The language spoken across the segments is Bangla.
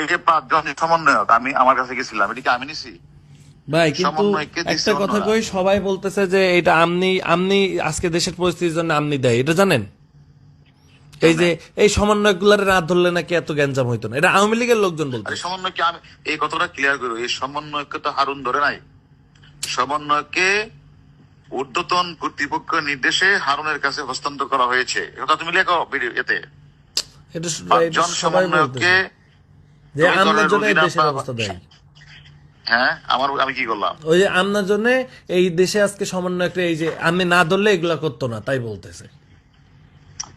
এই যে পাঁচজন সমন্বয়ক। আমি আমার কাছে গেছিলাম। এটা আমি নিছি? ভাই কিন্তু সমন্বয়কে একটা কথা কই সবাই বলতেছে যে এটা আমনি আমনি আজকে দেশের পরিস্থিতির জন্য আমনি দেয়। এটা জানেন? এই যে এই সমন্বয় গুলারে না ধরলে নাকি এত গ্যাঞ্জাম হইতো না। এটা আওয়ামী লীগের লোকজন বলতে আরে সমন্বয়কে আমি এই কথাটা ক্লিয়ার করব এই সমন্বয়কে তো হারুন ধরে নাই। সমন্বয়কে ঊর্ধ্বতন কর্তৃপক্ষের নির্দেশে হারুনের কাছে হস্তান্তর করা হয়েছে। এটা তুমি লেখো এতে। এটা সবাই যে ওই আমনার জন্য দেশের অবস্থা দেয়। হ্যাঁ আমার আমি কি করলাম? ওই যে আমনার জন্য এই দেশে আজকে সমন্বয় এই যে আমি না ধরলে এগুলা করতো না তাই বলতেছে।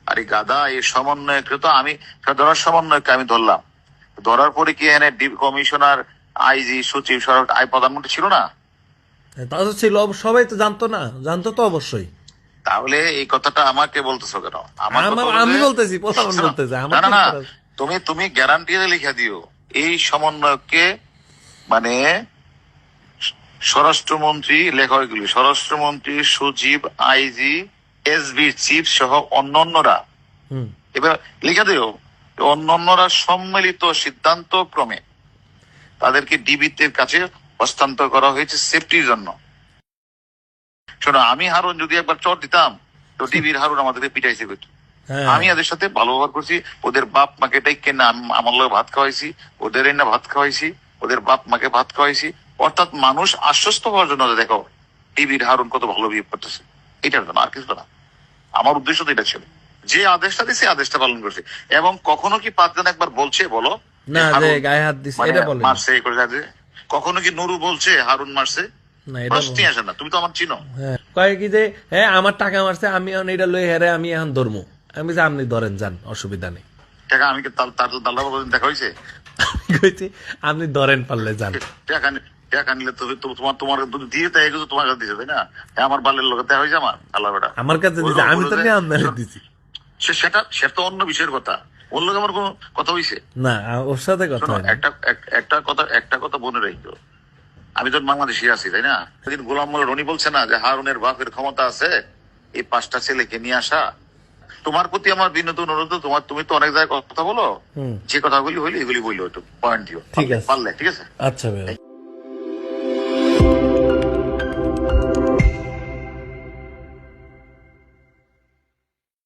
আরে গাদা এই সমন্বয়কে তো আমি ধরার সমন্বয়কে আমি ধরলাম। ধরার পরে কি এখানে কমিশনার আইজি সচিব সরকার আই প্রধানমন্ত্রী ছিল না? তা তো ছিল সবাই তো জানতো না। জানতো তো অবশ্যই। তাহলে এই কথাটা আমাকে বলতেছো কেন? আমার- আমি বলতেছি, প্রধান বলতেছে, না না? তুমি তুমি গ্যারান্টি লিখে দিও। এই সমন্বয়কে মানে স্বরাষ্ট্রমন্ত্রী লেখা স্বরাষ্ট্রমন্ত্রী সচিব আইজি এসবির চিফ সহ অন্যান্যরা। এবার লিখে দিও অন্যান্যরা সম্মিলিত সিদ্ধান্ত ক্রমে তাদেরকে ডিবিতে কাছে হস্তান্তর করা হয়েছে সেফটির জন্য। শোনো আমি হারুন যদি একবার চট দিতাম তো ডিবির হারুন আমাদেরকে পিটাইছে হ্যাঁ আমি এদের সাথে ভালো ব্যবহার করছি। ওদের বাপ মাকে ডাইকে না আম- আমার লোক ভাত খাওয়াইছি। ওদের না ভাত খাওয়াইছি। ওদের বাপ মাকে ভাত খাওয়াইছি। অর্থাৎ মানুষ আশ্বস্ত হওয়ার জন্য দেখো টিভির হারুন কত ভালো বিহেভ করতেছে। এটার জন্য আর কিছু না। আমার উদ্দেশ্য তো এটা ছিল। যে আদেশটা দিছে আদেশটা পালন করছে। এবং কখনো কি পাঁচজন একবার বলছে বলো? না যে গায়ে হাত দিছে মানে এটা বলে মারছে এই করে যাচ্ছে। কখনো কি নুরু বলছে হারুন মারছে? না প্রশ্নই আসে না। তুমি তো আমার চিনো। হ্যাঁ। কয় কি যে হ্যাঁ আমার টাকা মারছে আমি এখন এটা লই হেরে আমি এখন ধরমু। আমি যে আপনি ধরেন যান অসুবিধা নেই। টাকা আমি তার তার দাল্লা দেখা হয়েছে? কইছি আপনি ধরেন পারলে যান। টাকা টাকা নিলে তো তো তোমার তোমার দিয়ে তাই তোমার কাছে দিছে তাই না? আমার বালের দেখা হয়েছে আমার আল্লাহ বেটা। আমার কাছে দিছে আমি তো নিয়ে আপনারে দিছি। সে সেটা সেটা তো অন্য বিষয়ের কথা। ওর লোক আমার কোনো কথা হইছে? না ওর সাথে কথা হয়। একটা একটা কথা একটা কথা মনে আমি তো বাংলাদেশি আছি তাই না? সেদিন গোলাম মোল্লা রনি বলছে না যে হারুনের বাপের ক্ষমতা আছে এই পাঁচটা ছেলেকে নিয়ে আসা তোমার প্রতি আমার বিনোদ অনুরোধ তোমার তুমি তো অনেক জায়গায় কথা বলো। যে কথাগুলি হইলে এগুলি বলল একটু পয়েন্ট দিও। ঠিক আছে। পারলে ঠিক আছে? আচ্ছা ভাই